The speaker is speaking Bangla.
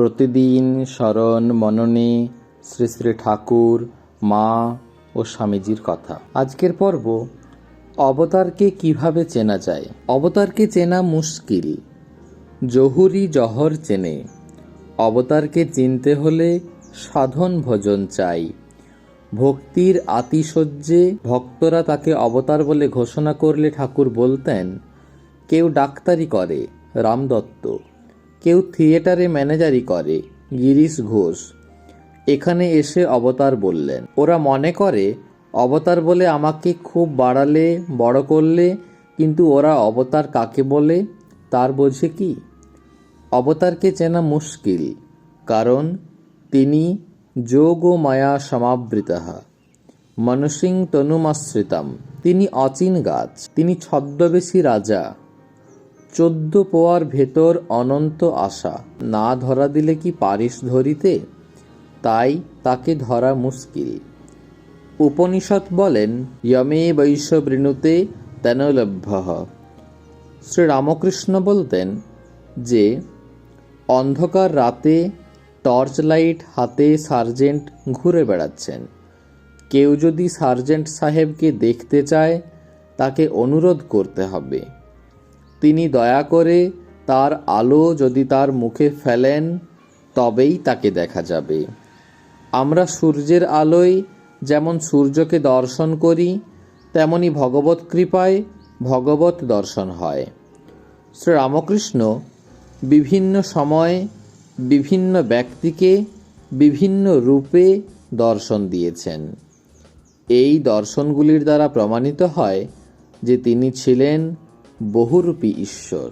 প্রতিদিন স্মরণ মননে শ্রী শ্রী ঠাকুর, মা ও স্বামীজির কথা। আজকের পর্ব, অবতারকে কীভাবে চেনা যায়? অবতারকে চেনা মুশকিল। জহুরি জহর চেনে। অবতারকে চিনতে হলে সাধন ভোজন চাই। ভক্তির আতিশয্যে ভক্তরা তাকে অবতার বলে ঘোষণা করলে ঠাকুর বলতেন, কেউ ডাক্তারি করে, রামদত্ত। কেউ থিয়েটারে ম্যানেজারি করে, গিরিশ ঘোষ। এখানে এসে অবতার বললেন, ওরা মনে করে, অবতার বলে আমাকে খুব বাড়ালে, বড় করলে, কিন্তু ওরা অবতার কাকে বলে, তার বোঝে কি? অবতারকে চেনা মুশকিল, কারণ তিনি যোগ ও মায়া সমাবৃতা মনসিং তনুমাশ্রিতাম, তিনি অচিন গাছ, তিনি ছদ্মবেশী রাজা চোদ্দ পোয়ার ভেতর অনন্ত আশা। না ধরা দিলে কি পারিস ধরিতে? তাই তাকে ধরা মুশকিল। উপনিষদ বলেন যমে বৈশ্য বৃণুতে তেনলভ্য শ্রী রামকৃষ্ণ বলতেন যে, অন্ধকার রাতে টর্চ লাইট হাতে সার্জেন্ট ঘুরে বেড়াচ্ছেন। কেউ যদি সার্জেন্ট সাহেবকে দেখতে চায়, তাকে অনুরোধ করতে হবে। তিনি দয়া করে তার আলো যদি তার মুখে ফেলেন, তবেই তাকে দেখা যাবে। আমরা সূর্যের আলোয় যেমন সূর্যকে দর্শন করি, তেমনি ভগবত কৃপায় ভগবত দর্শন হয়। শ্রী রামকৃষ্ণ বিভিন্ন সময়ে বিভিন্ন ব্যক্তিকে বিভিন্ন রূপে দর্শন দিয়েছেন। এই দর্শনগুলির দ্বারা প্রমাণিত হয় যে তিনি ছিলেন বহুরূপী ঈশ্বর।